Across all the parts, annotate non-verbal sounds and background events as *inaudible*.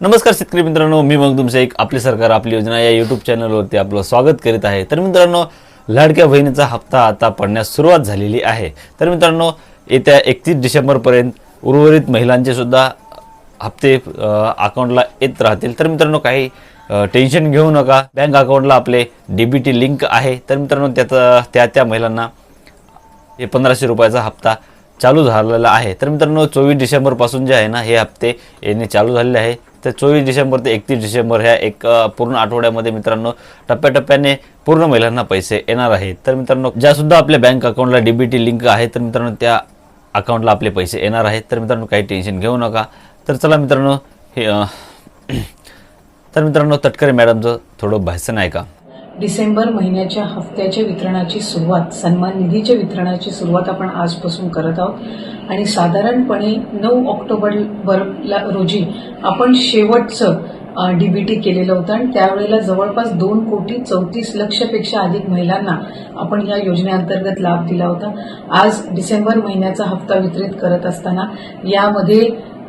नमस्कार शेतकरी मित्रांनो मी मग तुमचं एक आपली सरकार आपली योजना या यूट्यूब चॅनलवरती आपलं स्वागत करीत आहे. तर मित्रांनो लाडक्या बहिणीचा हप्ता आता पडण्यास सुरुवात झालेली आहे. तर मित्रांनो येत्या एकतीस डिसेंबरपर्यंत उर्वरित महिलांचे सुद्धा हप्ते अकाउंटला येत राहतील. तर मित्रांनो काही टेन्शन घेऊ नका. बँक अकाउंटला आपले डी बी टी लिंक आहे. तर मित्रांनो त्याचा त्या त्या महिलांना हे पंधराशे रुपयाचा हप्ता चालू झालेला आहे. तर मित्रांनो चोवीस डिसेंबरपासून जे आहे ना हे हप्ते येणे चालू झालेले आहे. तर चोवीस डिसेंबर ते एकतीस डिसेंबर ह्या एक पूर्ण आठवड्यामध्ये मित्रांनो टप्प्याटप्प्याने पूर्ण महिलांना पैसे येणार आहेत. तर मित्रांनो ज्यासुद्धा आपल्या बँक अकाउंटला डी बी टी लिंक आहे तर मित्रांनो त्या अकाउंटला आपले पैसे येणार आहेत. तर मित्रांनो काही टेन्शन घेऊ नका. तर चला मित्रांनो हे *clears throat* तर मित्रांनो तटकरे मॅडमचं थोडं भाषण आहे का डिसेंबर महिन्याच्या हप्त्याच्या वितरणाची सुरुवात सन्मान निधीच्या वितरणाची सुरुवात आपण आजपासून करत आहोत. आणि साधारणपणे नऊ ऑक्टोबरला रोजी आपण शेवटचं डीबीटी केलेलं होतं. आणि त्यावेळेला जवळपास दोन कोटी चौतीस लक्षपेक्षा अधिक महिलांना आपण या योजनेअंतर्गत लाभ दिला होता. आज डिसेंबर महिन्याचा हप्ता वितरित करत असताना यामध्ये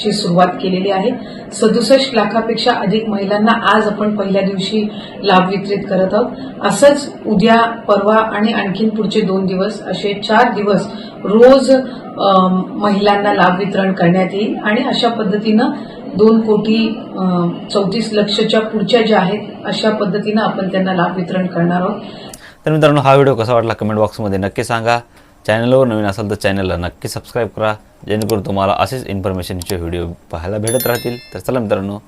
ची सुरुवात केलेली आहे. सदुसष्ट लाखापेक्षा अधिक महिलांना आज आपण पहिल्या दिवशी लाभ वितरित करत आहोत. असंच उद्या परवा आणि आणखीन पुढचे दोन दिवस असे चार दिवस रोज महिलांना लाभ वितरण करण्यात येईल. आणि अशा पद्धतीनं दोन कोटी चौतीस लक्षच्या पुढच्या ज्या आहेत अशा पद्धतीनं आपण त्यांना लाभ वितरण करणार आहोत. तर मित्रांनो हा व्हिडिओ कसा वाटला कमेंट बॉक्समध्ये नक्की सांगा. चॅनलवर हो, नवीन असाल तर चॅनलला नक्की सबस्क्राईब करा. जेणेकरून तुम्हाला असेच इन्फॉर्मेशनचे व्हिडिओ पाहायला भेटत राहतील. तर चला मित्रांनो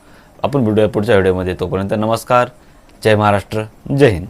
आपण व्हिडिओ पुढच्या व्हिडिओमध्ये तोपर्यंत नमस्कार. जय महाराष्ट्र. जय हिंद.